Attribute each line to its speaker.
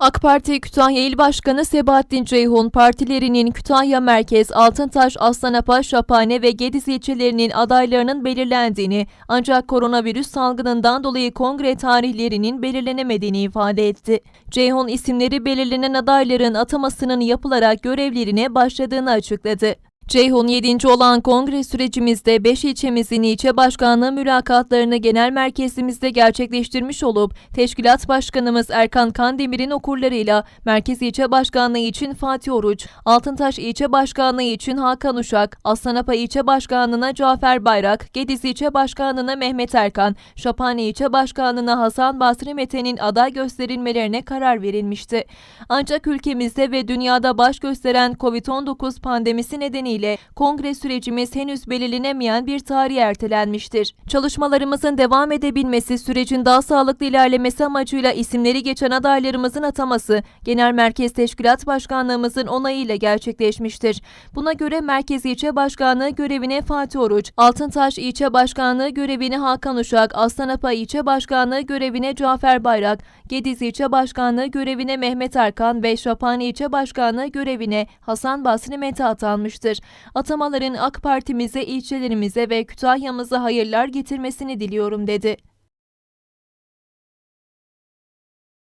Speaker 1: AK Parti Kütahya İl Başkanı Sebahattin Ceyhun, partilerinin Kütahya Merkez, Altıntaş, Aslanapa, Şaphane ve Gediz ilçelerinin adaylarının belirlendiğini ancak koronavirüs salgınından dolayı kongre tarihlerinin belirlenemediğini ifade etti. Ceyhun isimleri belirlenen adayların atamasının yapılarak görevlerine başladığını açıkladı. Ceyhun 7. olan kongre sürecimizde 5 ilçemizin ilçe başkanlığı mülakatlarını genel merkezimizde gerçekleştirmiş olup Teşkilat Başkanımız Erkan Kandemir'in okurlarıyla Merkez İlçe Başkanlığı için Fatih Oruç, Altıntaş İlçe Başkanlığı için Hakan Uşak, Aslanapa İlçe Başkanlığı'na Cafer Bayrak, Gediz İlçe Başkanlığı'na Mehmet Erkan, Şaphane İlçe Başkanlığı'na Hasan Basri Mete'nin aday gösterilmelerine karar verilmişti. Ancak ülkemizde ve dünyada baş gösteren COVID-19 pandemisi nedeniyle kongre sürecimiz henüz belirlenemeyen bir tarih ertelenmiştir. Çalışmalarımızın devam edebilmesi, sürecin daha sağlıklı ilerlemesi amacıyla isimleri geçen adaylarımızın ataması Genel Merkez Teşkilat Başkanlığımızın onayıyla gerçekleşmiştir. Buna göre Merkez İlçe Başkanlığı görevine Fatih Oruç, Altıntaş İlçe Başkanlığı görevine Hakan Uşak, Aslanapa İlçe Başkanlığı görevine Cafer Bayrak, Gediz İlçe Başkanlığı görevine Mehmet Erkan ve Şaphane İlçe Başkanlığı görevine Hasan Basri Mete atanmıştır. Atamaların AK Partimize, ilçelerimize ve Kütahya'mıza hayırlar getirmesini diliyorum dedi.